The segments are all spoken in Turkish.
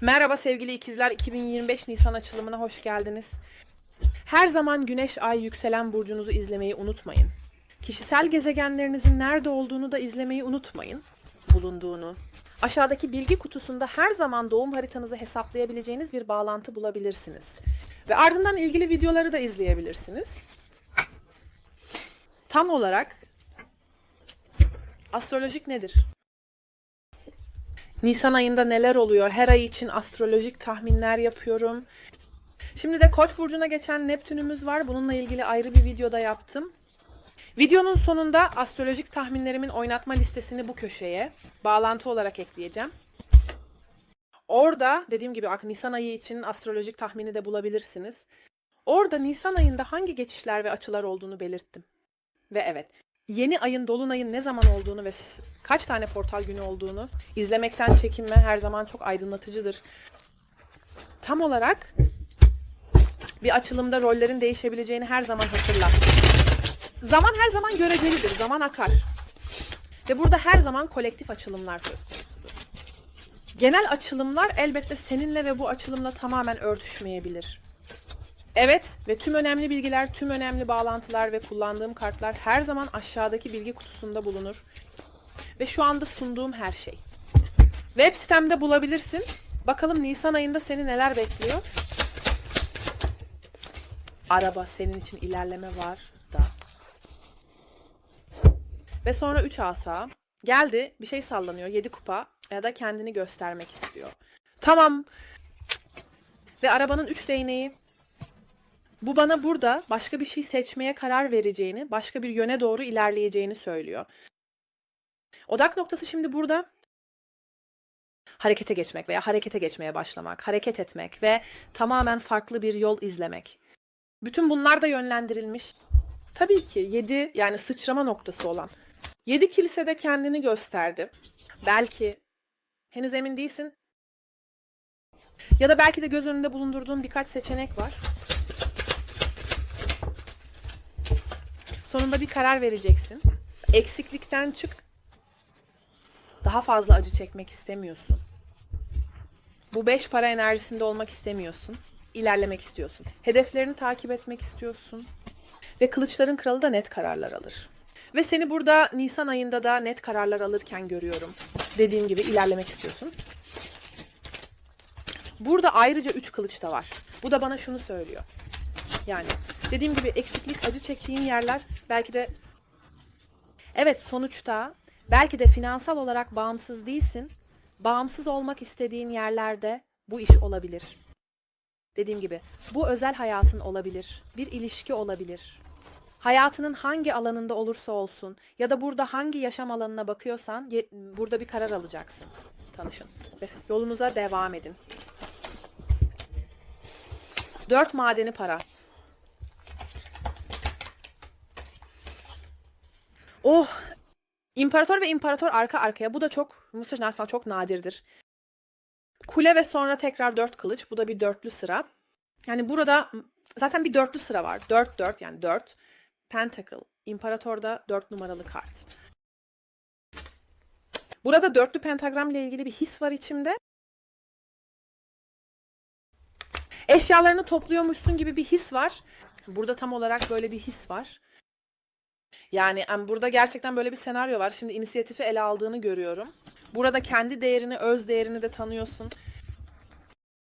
Merhaba sevgili ikizler 2025 Nisan açılımına hoş geldiniz. Her zaman güneş, ay, yükselen burcunuzu izlemeyi unutmayın. Kişisel gezegenlerinizin nerede olduğunu da izlemeyi unutmayın. Bulunduğunu. Aşağıdaki bilgi kutusunda her zaman doğum haritanızı hesaplayabileceğiniz bir bağlantı bulabilirsiniz. Ve ardından ilgili videoları da izleyebilirsiniz. Tam olarak astrolojik nedir? Nisan ayında neler oluyor? Her ay için astrolojik tahminler yapıyorum. Şimdi de Koç burcuna geçen Neptünümüz var. Bununla ilgili ayrı bir videoda yaptım. Videonun sonunda astrolojik tahminlerimin oynatma listesini bu köşeye bağlantı olarak ekleyeceğim. Orada dediğim gibi Nisan ayı için astrolojik tahmini de bulabilirsiniz. Orada Nisan ayında hangi geçişler ve açılar olduğunu belirttim. Ve evet, yeni ayın dolunayın ne zaman olduğunu ve kaç tane portal günü olduğunu izlemekten çekinme her zaman çok aydınlatıcıdır. Tam olarak bir açılımda rollerin değişebileceğini her zaman hatırla. Zaman her zaman görecelidir, zaman akar. Ve burada her zaman kolektif açılımlar söz konusudur. Genel açılımlar elbette seninle ve bu açılımla tamamen örtüşmeyebilir. Evet ve tüm önemli bilgiler, tüm önemli bağlantılar ve kullandığım kartlar her zaman aşağıdaki bilgi kutusunda bulunur. Ve şu anda sunduğum her şey. Web sitemde bulabilirsin. Bakalım Nisan ayında seni neler bekliyor? Araba senin için ilerleme var da. Ve sonra 3 asa. Geldi bir şey sallanıyor 7 kupa ya da kendini göstermek istiyor. Tamam. Ve arabanın 3 değneği bu bana burada başka bir şey seçmeye karar vereceğini, başka bir yöne doğru ilerleyeceğini söylüyor. Odak noktası şimdi burada harekete geçmek veya harekete geçmeye başlamak, hareket etmek ve tamamen farklı bir yol izlemek. Bütün bunlar da yönlendirilmiş. Tabii ki 7 yani sıçrama noktası olan 7 kilisede kendini gösterdi. Belki henüz emin değilsin. Ya da belki de göz önünde bulundurduğun birkaç seçenek var. Sonunda bir karar vereceksin. Eksiklikten çık. Daha fazla acı çekmek istemiyorsun. Bu beş para enerjisinde olmak istemiyorsun. İlerlemek istiyorsun. Hedeflerini takip etmek istiyorsun. Ve kılıçların kralı da net kararlar alır. Ve seni burada Nisan ayında da net kararlar alırken görüyorum. Dediğim gibi ilerlemek istiyorsun. Burada ayrıca üç kılıç da var. Bu da bana şunu söylüyor. Yani dediğim gibi eksiklik, acı çektiğin yerler belki de evet sonuçta belki de finansal olarak bağımsız değilsin. Bağımsız olmak istediğin yerlerde bu iş olabilir. Dediğim gibi bu özel hayatın olabilir. Bir ilişki olabilir. Hayatının hangi alanında olursa olsun ya da burada hangi yaşam alanına bakıyorsan burada bir karar alacaksın. Tanışın ve yolunuza devam edin. Dört madeni para. Oh! İmparator ve imparator arka arkaya. Bu da çok Mısır Narsal çok nadirdir. Kule ve sonra tekrar dört kılıç. Bu da bir dörtlü sıra. Yani burada zaten bir dörtlü sıra var. Dört dört yani dört. Pentacle. İmparatorda dört numaralı kart. Burada dörtlü pentagram ile ilgili bir his var içimde. Eşyalarını topluyormuşsun gibi bir his var. Burada tam olarak böyle bir his var. Yani burada gerçekten böyle bir senaryo var. Şimdi inisiyatifi ele aldığını görüyorum. Burada kendi değerini, öz değerini de tanıyorsun.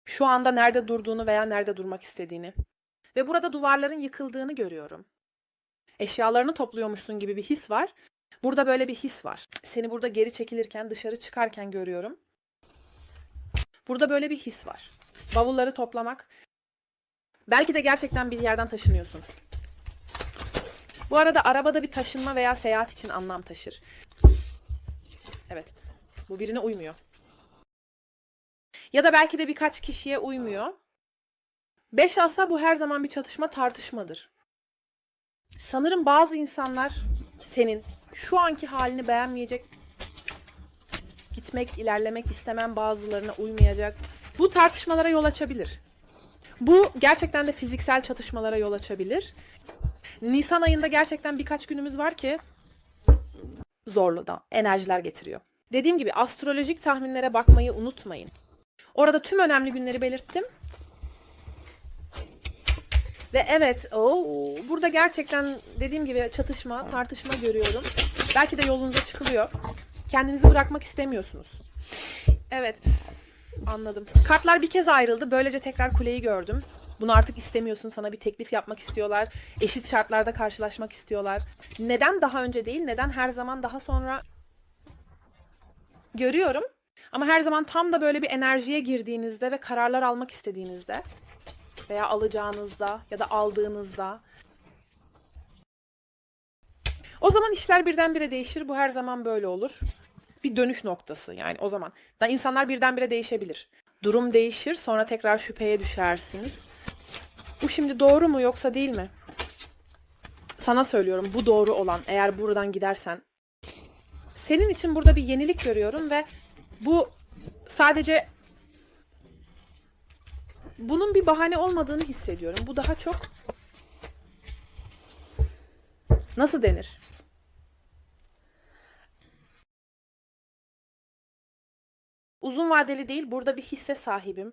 Şu anda nerede durduğunu veya nerede durmak istediğini. Ve burada duvarların yıkıldığını görüyorum. Eşyalarını topluyormuşsun gibi bir his var. Burada böyle bir his var. Seni burada geri çekilirken, dışarı çıkarken görüyorum. Burada böyle bir his var. Bavulları toplamak. Belki de gerçekten bir yerden taşınıyorsun. Bu arada arabada bir taşınma veya seyahat için anlam taşır. Evet. Bu birine uymuyor. Ya da belki de birkaç kişiye uymuyor. Beş asa bu her zaman bir çatışma tartışmadır. Sanırım bazı insanlar senin şu anki halini beğenmeyecek. Gitmek, ilerlemek istemem bazılarına uymayacak. Bu tartışmalara yol açabilir. Bu gerçekten de fiziksel çatışmalara yol açabilir. Nisan ayında gerçekten birkaç günümüz var ki zorlu da enerjiler getiriyor. Dediğim gibi astrolojik tahminlere bakmayı unutmayın. Orada tüm önemli günleri belirttim. Ve evet, oo, burada gerçekten dediğim gibi çatışma, tartışma görüyorum. Belki de yolunuza çıkılıyor. Kendinizi bırakmak istemiyorsunuz. Evet, anladım. Kartlar bir kez ayrıldı. Böylece tekrar kuleyi gördüm. Bunu artık istemiyorsun. Sana bir teklif yapmak istiyorlar. Eşit şartlarda karşılaşmak istiyorlar. Neden daha önce değil? Neden her zaman daha sonra? Görüyorum. Ama her zaman tam da böyle bir enerjiye girdiğinizde ve kararlar almak istediğinizde veya alacağınızda ya da aldığınızda o zaman işler birdenbire değişir. Bu her zaman böyle olur. Bir dönüş noktası yani o zaman. Da insanlar birdenbire değişebilir. Durum değişir, sonra tekrar şüpheye düşersiniz. Bu şimdi doğru mu yoksa değil mi? Sana söylüyorum bu doğru olan eğer buradan gidersen. Senin için burada bir yenilik görüyorum ve bu sadece bunun bir bahane olmadığını hissediyorum. Bu daha çok nasıl denir? Uzun vadeli değil, burada bir hisse sahibim.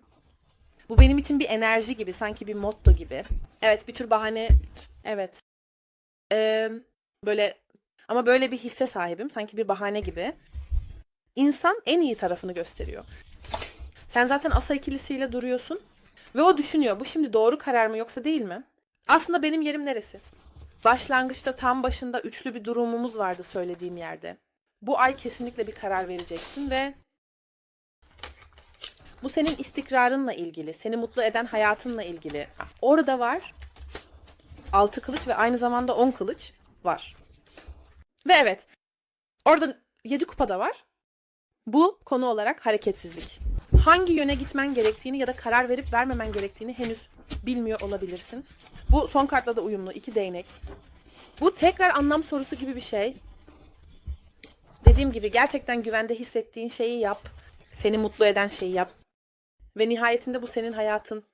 Bu benim için bir enerji gibi, sanki bir motto gibi. Evet, bir tür bahane. Evet. Ee, böyle ama böyle bir hisse sahibim, sanki bir bahane gibi. İnsan en iyi tarafını gösteriyor. Sen zaten asa ikilisiyle duruyorsun ve o düşünüyor. Bu şimdi doğru karar mı yoksa değil mi? Aslında benim yerim neresi? Başlangıçta tam başında üçlü bir durumumuz vardı söylediğim yerde. Bu ay kesinlikle bir karar vereceksin ve bu senin istikrarınla ilgili, seni mutlu eden hayatınla ilgili. Orada var. Altı kılıç ve aynı zamanda on kılıç var. Ve evet. Orada yedi kupa da var. Bu konu olarak hareketsizlik. Hangi yöne gitmen gerektiğini ya da karar verip vermemen gerektiğini henüz bilmiyor olabilirsin. Bu son kartla da uyumlu. iki değnek. Bu tekrar anlam sorusu gibi bir şey. Dediğim gibi gerçekten güvende hissettiğin şeyi yap. Seni mutlu eden şeyi yap. Ve nihayetinde bu senin hayatın.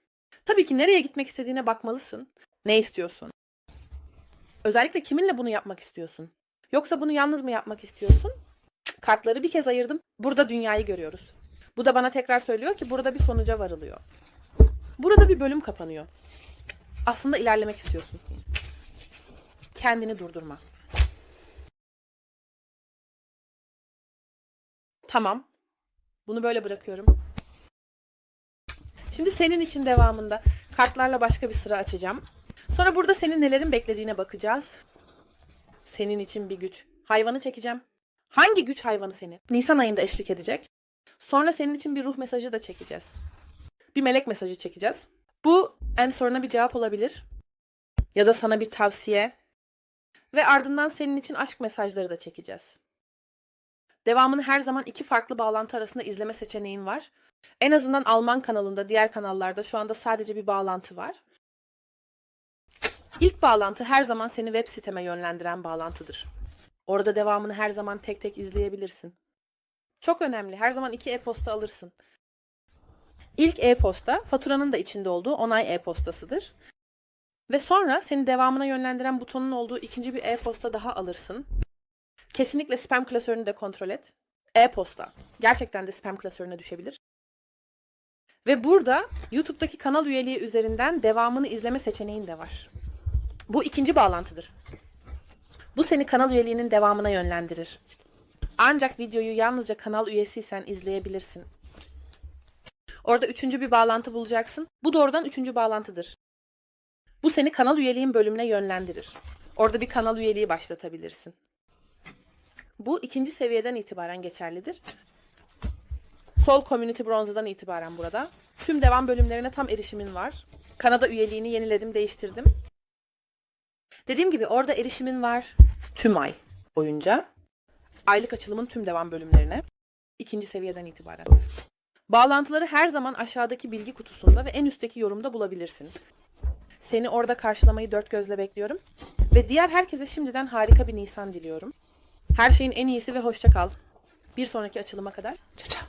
Tabii ki nereye gitmek istediğine bakmalısın. Ne istiyorsun? Özellikle kiminle bunu yapmak istiyorsun? Yoksa bunu yalnız mı yapmak istiyorsun? Kartları bir kez ayırdım. Burada dünyayı görüyoruz. Bu da bana tekrar söylüyor ki burada bir sonuca varılıyor. Burada bir bölüm kapanıyor. Aslında ilerlemek istiyorsun. Kendini durdurma. Tamam. Bunu böyle bırakıyorum. Şimdi senin için devamında kartlarla başka bir sıra açacağım. Sonra burada senin nelerin beklediğine bakacağız. Senin için bir güç. Hayvanı çekeceğim. Hangi güç hayvanı seni? Nisan ayında eşlik edecek. Sonra senin için bir ruh mesajı da çekeceğiz. Bir melek mesajı çekeceğiz. Bu en soruna bir cevap olabilir. Ya da sana bir tavsiye. Ve ardından senin için aşk mesajları da çekeceğiz. Devamını her zaman iki farklı bağlantı arasında izleme seçeneğin var. En azından Alman kanalında, diğer kanallarda şu anda sadece bir bağlantı var. İlk bağlantı her zaman seni web siteme yönlendiren bağlantıdır. Orada devamını her zaman tek tek izleyebilirsin. Çok önemli. Her zaman iki e-posta alırsın. İlk e-posta faturanın da içinde olduğu onay e-postasıdır. Ve sonra seni devamına yönlendiren butonun olduğu ikinci bir e-posta daha alırsın. Kesinlikle spam klasörünü de kontrol et. E-posta. Gerçekten de spam klasörüne düşebilir. Ve burada YouTube'daki kanal üyeliği üzerinden devamını izleme seçeneğin de var. Bu ikinci bağlantıdır. Bu seni kanal üyeliğinin devamına yönlendirir. Ancak videoyu yalnızca kanal üyesiysen izleyebilirsin. Orada üçüncü bir bağlantı bulacaksın. Bu doğrudan üçüncü bağlantıdır. Bu seni kanal üyeliğin bölümüne yönlendirir. Orada bir kanal üyeliği başlatabilirsin. Bu ikinci seviyeden itibaren geçerlidir. Sol Community Bronze'dan itibaren burada. Tüm devam bölümlerine tam erişimin var. Kanada üyeliğini yeniledim, değiştirdim. Dediğim gibi orada erişimin var tüm ay boyunca. Aylık açılımın tüm devam bölümlerine. ikinci seviyeden itibaren. Bağlantıları her zaman aşağıdaki bilgi kutusunda ve en üstteki yorumda bulabilirsin. Seni orada karşılamayı dört gözle bekliyorum. Ve diğer herkese şimdiden harika bir Nisan diliyorum. Her şeyin en iyisi ve hoşça kal. Bir sonraki açılıma kadar. Çaça.